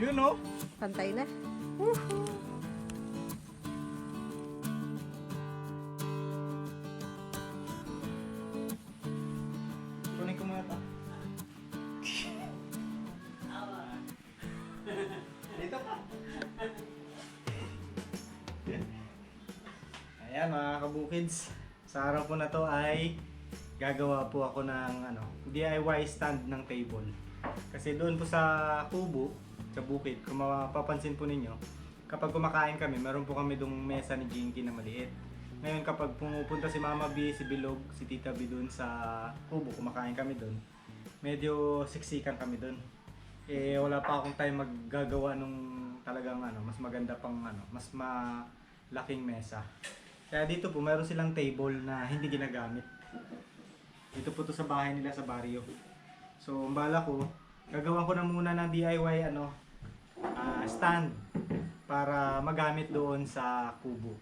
Yun oh. Pantay na. Kunin ko muna to. Dito ka. Ayan mga kabukids. Sa araw po na to ay gagawa po ako ng ano, DIY stand ng table. Kasi doon po sa kubo, sa bukid, kung mapapansin po ninyo, kapag kumakain kami, meron po kami dong mesa ni Jinky na maliit. Ngayon kapag pumupunta si Mama B, si Bilog, si Tita B doon sa kubo, kumakain kami doon, medyo siksikan kami doon. Eh wala pa akong time maggagawa nung talagang ano, mas maganda pang ano, mas malaking mesa. Kaya dito po meron silang table na hindi ginagamit. Dito po to sa bahay nila sa barrio. So, ang bala ko, gagawan ko na muna ng DIY ano, ah, stand para magamit doon sa kubo.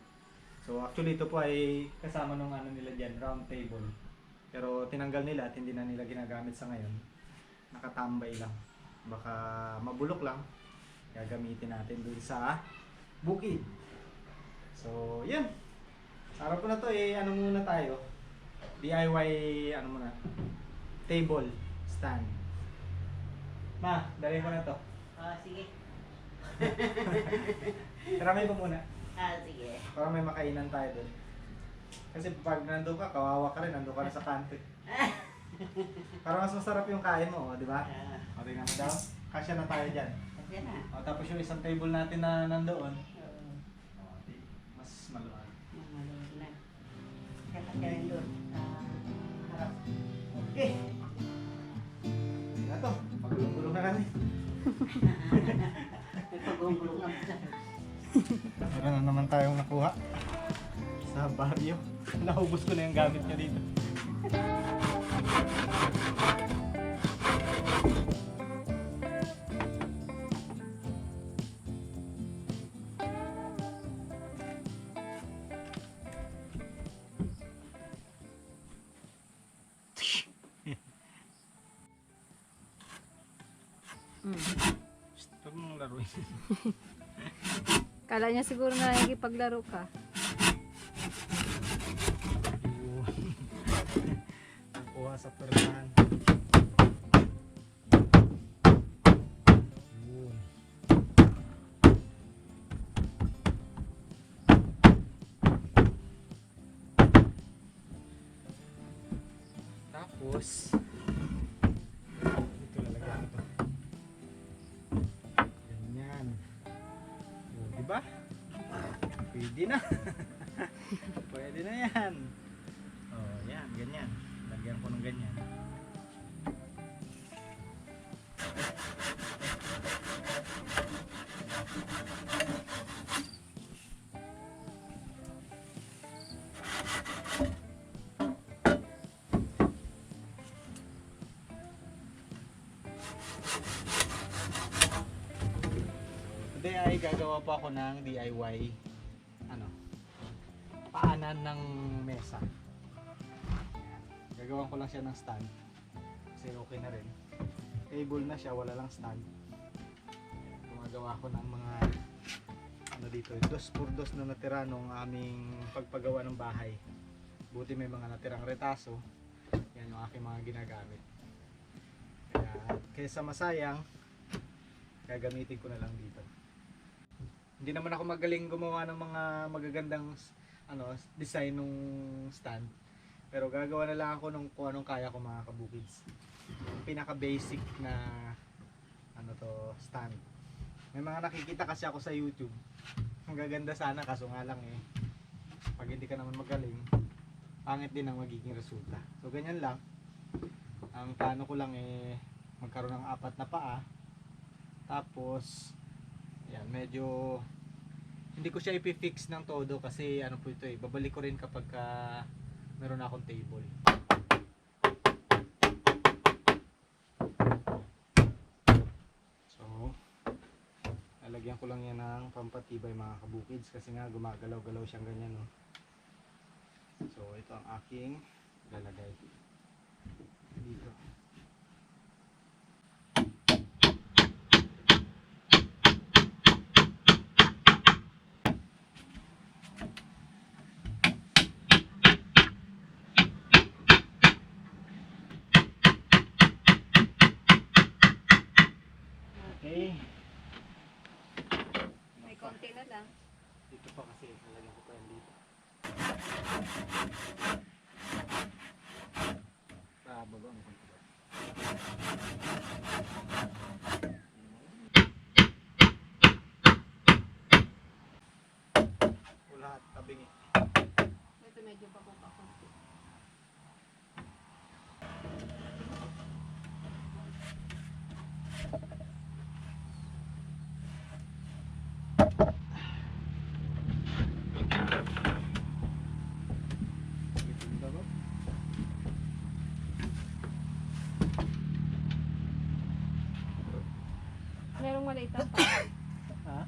So, actually ito po ay kasama nung ano nila diyan, round table. Pero tinanggal nila at hindi na nila ginagamit sa ngayon. Nakatambay lang. Baka mabulok lang. Gagamitin natin doon sa bukid. So, yan. Sa araw po na to, eh, ano muna tayo? DIY, ano muna? Table, stand. Ma, dali ko na to. Ah, sige. Ramay ko muna. Ah, sige. Para may makainan tayo doon. Kasi pag nandun ka, kawawa ka rin, nandun ka na sa kanto. eh. Para mas masarap yung kain mo, oh, di ba? Ah, O, tingnan mo daw. Kasya na tayo dyan. kasi na. O, tapos yung isang table natin na nandoon, Oo, o, di, mas maluwag. Naman tayong nakuha sa barrio. Naubos ko na yung gamit niya dito. Mm. Huwag mong laruin. Kala niya siguro na nakikipaglaro ka. Nakuha sa. Yun. Tapos, Pwede na. Pwede na yan. Oh, yan, ganyan. Lagyan ko ng ganyan. Today ay gagawa po ako ng DIY paanan ng mesa. Gagawan ko lang siya ng stand. Kasi okay na rin. Table na siya, wala lang stand. Gumagawa ko ng mga ano dito, dos por dos na natira nung aming pagpagawa ng bahay. Buti may mga natirang retaso. Yan yung aking mga ginagamit. Kaya kaysa masayang, gagamitin ko na lang dito. Hindi naman ako magaling gumawa ng mga magagandang ano, design nung stand. Pero gagawa na lang ako nung kung anong kaya ko mga kabukids. Pinaka basic na ano to, stand. May mga nakikita kasi ako sa YouTube. Ang gaganda sana kaso nga lang eh. Pag hindi ka naman magaling, pangit din ang magiging resulta. So ganyan lang. Ang plano ko lang eh magkaroon ng apat na paa. Tapos yan, medyo hindi ko siya ipifix ng todo kasi ano po ito eh, babalik ko rin kapag ka meron akong table. So, lalagyan ko lang yan ng pampatibay mga kabukids kasi nga gumagalaw-galaw siyang ganyan no. So, ito ang aking lalagay dito. Konti na lang. Dito pa kasi, nalagyan ko pa yan dito. Ah, baba ang konti. Wala at tabing eh. Ito medyo bako pa konti. Merong maliit ang paa. Ha?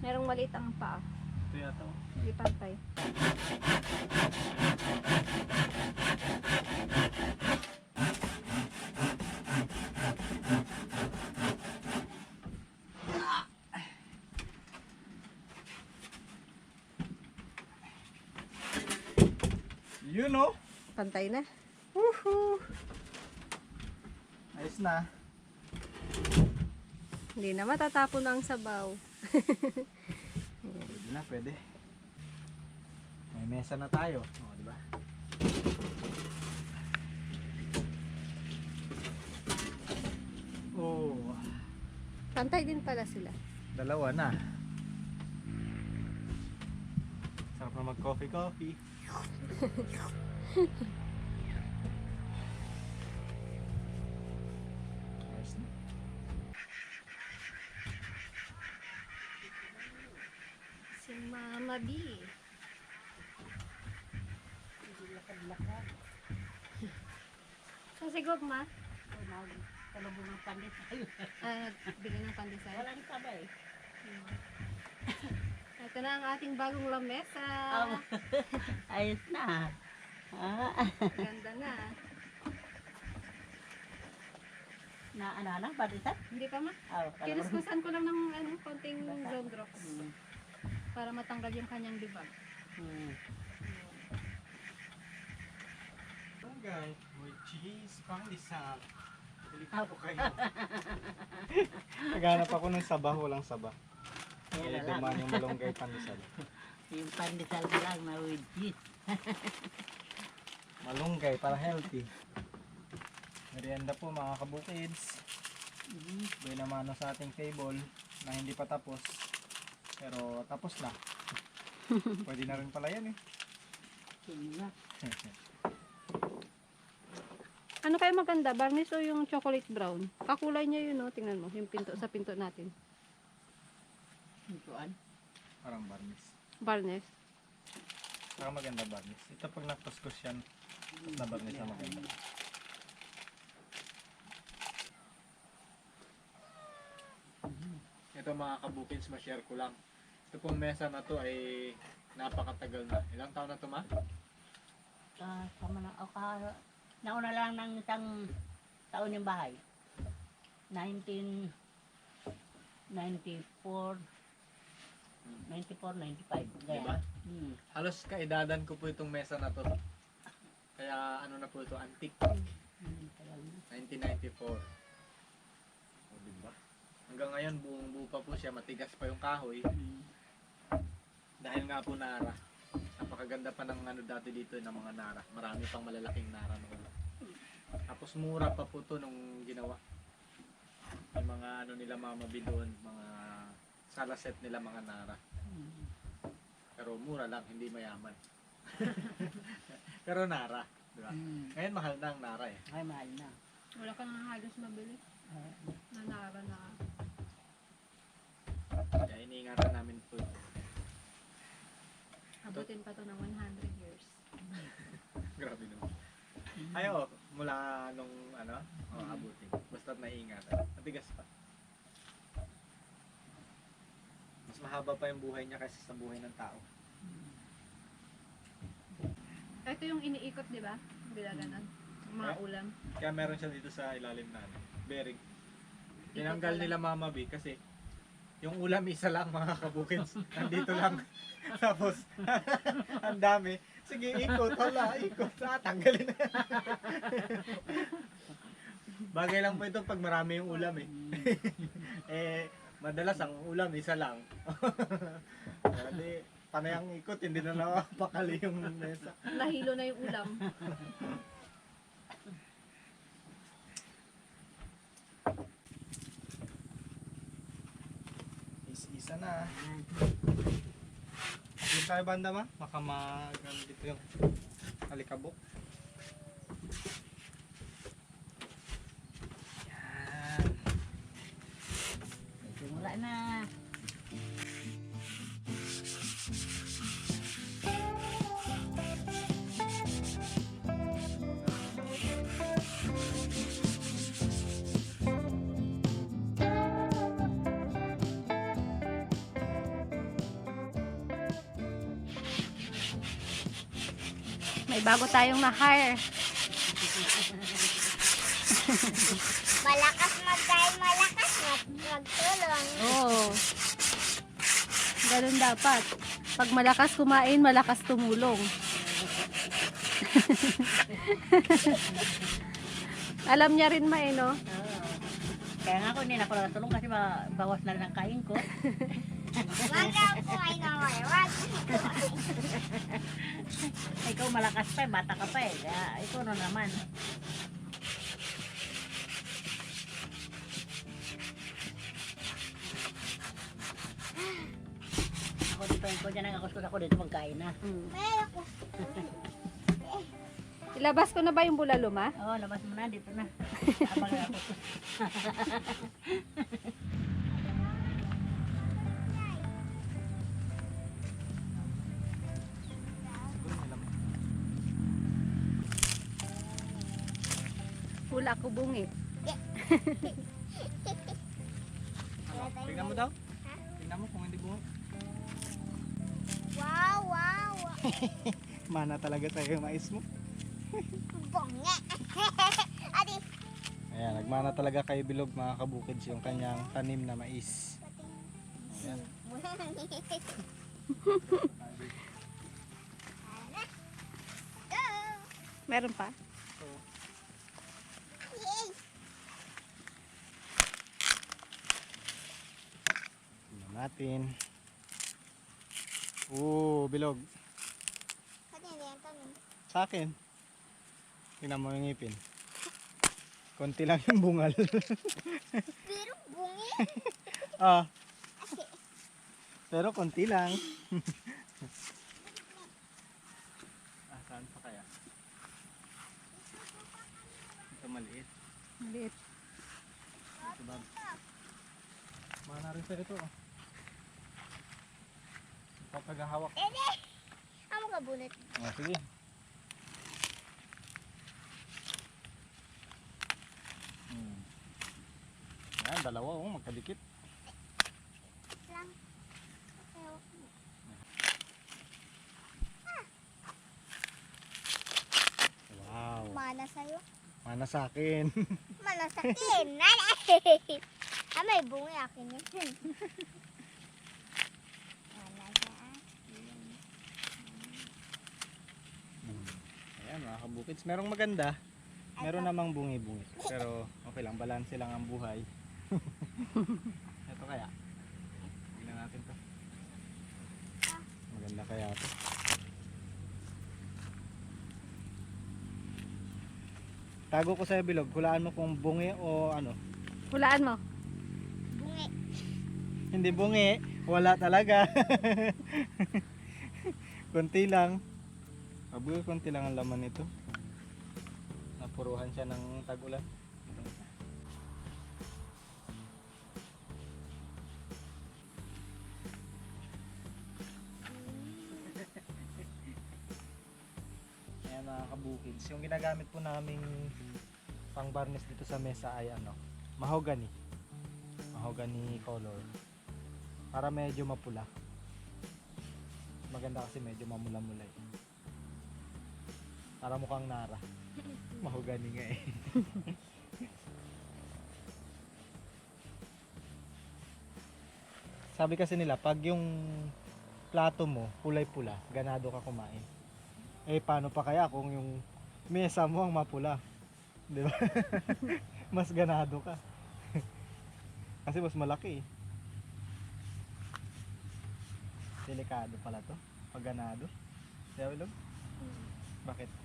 Merong maliit ang paa. Ito yata. Hindi pantay. You know? Pantay na. Woohoo! Ayos na. Hindi na matatapon ang sabaw. Pwede na, pwede. Mesa na tayo. O, di ba? Oh, Pantay din pala sila. dalawa na. Sarap na mag-coffee-coffee. Ayos na. Si Mama B. Hindi lakad-lakad. Kasi gugma, Tumawag. Talubong ng pandit. Ayun. ah, bigyan ng pandesal. Walang sabay. Ito na ang ating bagong lamesa. Um, ayos na. Ah, Ganda na. na ano na, barisan? Hindi pa ma. Oh, Kinuskusan ko lang ng ano, konting zone drops Hmm. para matanggal yung kanyang dibag. Hmm. Barangay, pang lisang. Ah. Delikado kayo. Naghanap ako ng saba, walang saba. Wala Kaya lang. dumaan yung malunggay pandesal. Yung pandesal na lang na with cheese. Malunggay para healthy. Merienda po mga kabukids. Mm. May namano sa ating table na hindi pa tapos. Pero tapos na. Pwede na rin pala yan eh. Sige na. Ano kaya maganda? Barnish o yung chocolate brown? Kakulay niya yun, no? Tingnan mo, yung pinto sa pinto natin. Hintuan. Parang barniz. Barnish. Saka maganda barniz. Ito pag nagkuskus yan, na barniz na maganda. Ito mga kabukids, ma-share ko lang. Ito pong mesa na to ay napakatagal na. Ilang taon na to ma? Ah, sama na. O ka, nauna lang ng isang taon yung bahay. 1994 94, 95. Kaya, Diba? Hmm. Halos kaedadan ko po itong mesa na to. Kaya ano na po ito, antique. Hmm, tagal na. 1994. O, diba? Hanggang ngayon, buong buo pa po siya. Matigas pa yung kahoy. Hmm. Dahil nga po nara. Napakaganda pa ng ano dati dito ng mga nara. Marami pang malalaking nara noon. Tapos mura pa po to nung ginawa. Yung mga ano nila mama doon, mga sala set nila mga nara. Pero mura lang, hindi mayaman. Pero nara. Diba? Hmm. Ngayon mahal na ang nara eh. Ay, mahal na. Wala ka nang halos mabili. Ah, Nanara na. Kaya iniingatan namin po ito. Abutin pa to ng 100 years. Grabe naman. Ay, oh, mula nung ano, oh, abutin. Basta't naiingatan. Matigas pa. Mas mahaba pa yung buhay niya kaysa sa buhay ng tao. Ito yung iniikot, di ba? Bilaganan. Yung mga Eh? ulam. Kaya meron siya dito sa ilalim na ano, bearing. Tinanggal nila Mama B kasi yung ulam isa lang mga kabukits. Nandito lang. Tapos, ang dami. Sige, ikot. Hala, ikot. Ah, tanggalin na. Bagay lang po ito pag marami yung ulam eh. eh, Madalas ang ulam isa lang. Hindi, panay ang ikot, hindi na nakapakali yung mesa. Nahilo na yung ulam. Is-isa na. Tayo banda ma, baka mag dito yung alikabok. Yan. Simula na. Bago tayong na-hire. Malakas mag-time, malakas mag magtulong. Oo. Ganun dapat. Pag malakas kumain, malakas tumulong. Alam niya rin ma eh, no? Oo. Kaya nga ako hindi na ako natulong kasi ba, bawas na rin ang kain ko. Ikaw malakas pa bata ka pa eh. Kaya ikaw na naman. Ako dito, ko dyan ang gusto ako dito magkain na. Mm. Ilabas ko na ba yung bulalo, ma? Oo, labas mo na, dito na. Abang ako. Hula ko bungit. Ano? Tingnan mo daw. Tingnan mo kung hindi bungo. Wow, wow. Mana talaga sa'yo yung mais mo. Bonge. Adi. Ayan, nagmana talaga kay Bilog mga kabukids yung kanyang tanim na mais. Ayan. Meron pa? Natin. Oo, Bilog. Ano? Sa akin. Tingnan mo yung ngipin. Konti lang yung bungal. Pero bungi. ah. Pero konti lang. ah, saan pa kaya? Ito maliit. Maliit. Ito ba? Mana rin sa ito. Oh. Papagahawak. Ede. Amo ka bunit. Oh, sige. Hmm. Yan, dalawa oh, magkadikit. Lang. Wow. Mana sa'yo. Mana sa akin. Mana sa akin. Nana. Ah, may bungi akin yan. Mana sa akin. Ayan, mga kabukits. Merong maganda. Meron namang bungi-bungi. Pero okay lang, balanse lang ang buhay. Ito kaya. Tingnan natin to. Maganda kaya to. Tago ko sa bilog. Hulaan mo kung bungi o ano. Hulaan mo. Bungi. Hindi bungi. Wala talaga. konti lang. Mabuhay konti lang ang laman nito. Napuruhan siya ng tag-ulan. Ayan mga kabukids. Yung ginagamit po naming pang varnish dito sa mesa ay ano, mahogany. Mahogany color. Para medyo mapula. Maganda kasi medyo mamula-mula eh. Para mukhang nara. Mahogany nga eh. Sabi kasi nila, pag yung plato mo kulay-pula, ganado ka kumain. Eh paano pa kaya kung yung mesa mo ang mapula? 'Di ba? mas ganado ka. kasi mas malaki eh. Delikado pala to. Pag ganado. Kaya Wilog? Bakit?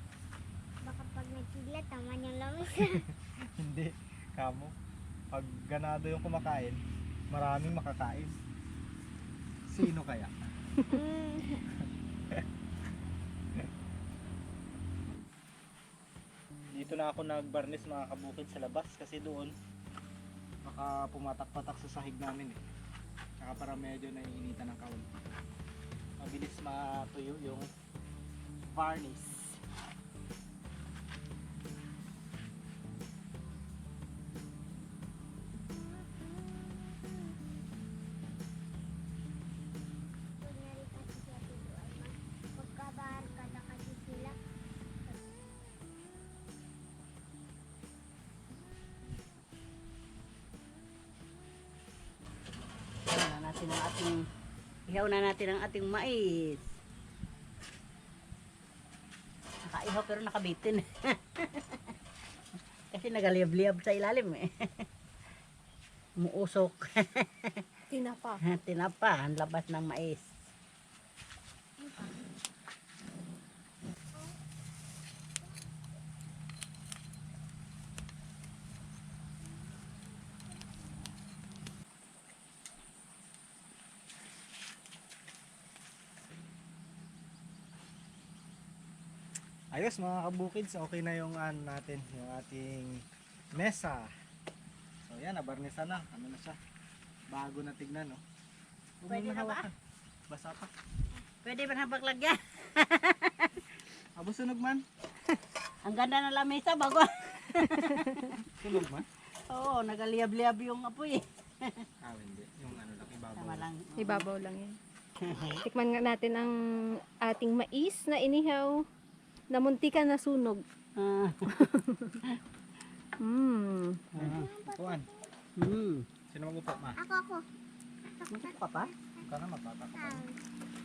Pag nagkidlat, taman yung lamis. Hindi. Kamo. Pag ganado yung kumakain, maraming makakain. Sino kaya? Dito na ako nagbarnis mga kabukid sa labas kasi doon baka pumatak-patak sa sahig namin eh. Saka para medyo naiinitan ng kaunti. Mabilis matuyo yung varnish. Natin ang ating ihaw na natin ang ating mais. Nakaihaw pero nakabitin. Kasi nagaliyab-liyab sa ilalim eh. Muusok. Tinapa. Tinapa ang labas ng mais. Ayos mga kabukids, okay na yung ano natin, yung ating mesa. So yan, nabarnisan na. Ano na siya? Bago na tignan, no? Huwag Pwede na ba? Basa pa. Pwede ba na baklagyan? Abo sunog man. Ang ganda ng lamesa bago. Sunog man? Oo, nagaliyab-liyab yung apoy eh. Ah, hindi. Yung ano lang, ibabaw. Tama lang. Ibabaw lang yan. Tikman nga natin ang ating mais na inihaw na muntikan na sunog. Ah. Mmm. Kuan. Hmm. Sino mag-upo, ma? Ako, ako. Matuto ka pa? Ka na magpapak.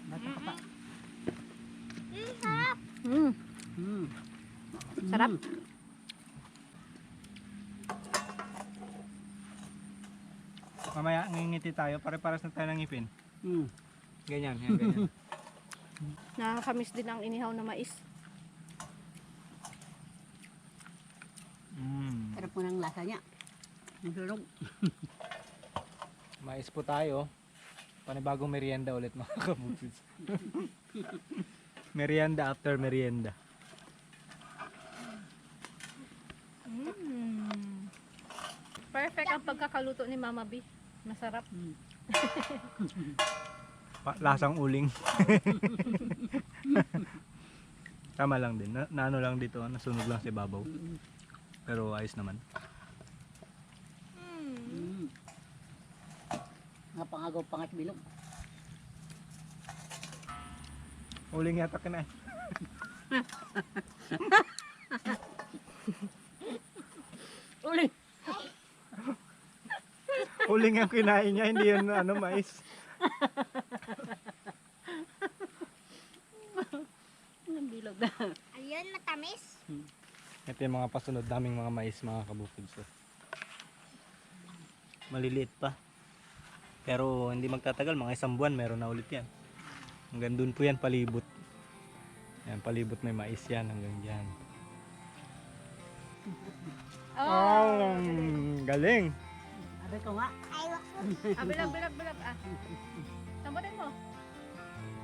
Matuto ka pa? Mm, sarap. Mm. Hmm. Sarap. Mamaya, ngingiti tayo. Pare-paras na tayo ng ngipin. Hmm. Ganyan, yan, ganyan. Nakakamiss din ang inihaw na mais. Mm. Sarap mo ng lasa niya. Sunog. Mais po tayo. Panibagong merienda ulit mga kabukids. merienda after merienda. Mm. Perfect ang pagkakaluto ni Mama B. Masarap. Hmm. Pa- lasang uling. Tama lang din. Na, na ano lang dito, nasunog lang si babaw. Pero ayos naman. Hmm. Nga pangagaw pangat bilog. Uling yata kinain. Uli! Uling ang kinain niya, hindi yun ano, mais. Ang bilog na. Ayun, matamis. Ito yung mga pasunod daming mga mais mga kabukids. oh. Maliliit pa. Pero hindi magtatagal, mga isang buwan meron na ulit yan. Hanggang dun po yan, palibot. Yan, palibot may mais yan hanggang dyan. Oh, galing! Sabi ko nga. Ay, wak. Ah, bilag, bilag, bilag. Ah. Tambatin mo.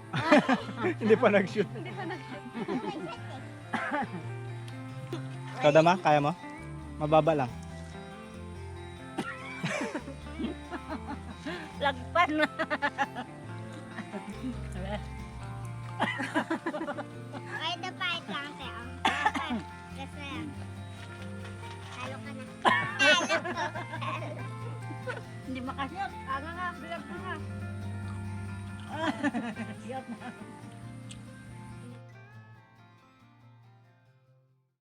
hindi pa nag-shoot. Hindi pa nag Kada ma, kaya mo? Mababa lang. Lagpan na. Ay, dapait lang tayo. Gas na yan. Talo ka na. Ko. Hindi makasyot. Ah, nga bilag nga nga. Siyot na.